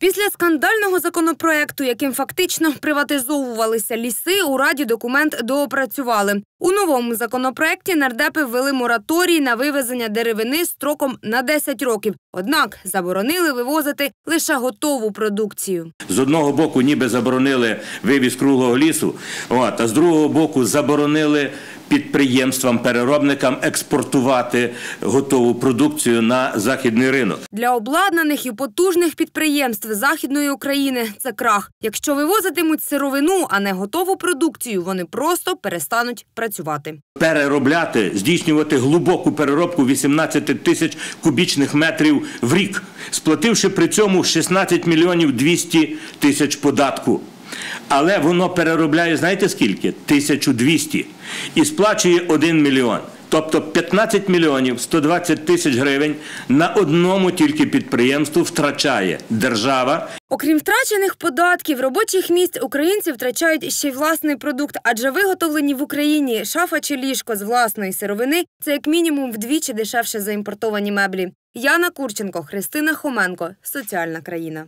Після скандального законопроекту, яким фактично приватизовувалися ліси, у раді документ доопрацювали. У новому законопроекті нардепи ввели мораторій на вивезення деревини строком на 10 років. Однак заборонили вивозити лише готову продукцію. З одного боку, ніби заборонили вивіз круглого лісу, а з другого боку, заборонили підприємствам, переробникам експортувати готову продукцію на західний ринок. Для обладнаних і потужних підприємств Західної України це крах. Якщо вивозитимуть сировину, а не готову продукцію, вони просто перестануть працювати. Переробляти, здійснювати глибоку переробку 18 тисяч кубічних метрів в рік, сплативши при цьому 16 мільйонів 200 тисяч податку. Але воно переробляє, знаєте скільки? 1200. І сплачує 1 мільйон. Тобто 15 мільйонів 120 тисяч гривень на одному тільки підприємству втрачає держава Окрім втрачених податків, робочих місць українці втрачають ще й власний продукт, адже виготовлені в Україні шафа чи ліжко з власної сировини це як мінімум вдвічі дешевше за імпортовані меблі. Яна Курченко, Христина Хоменко, соціальна країна.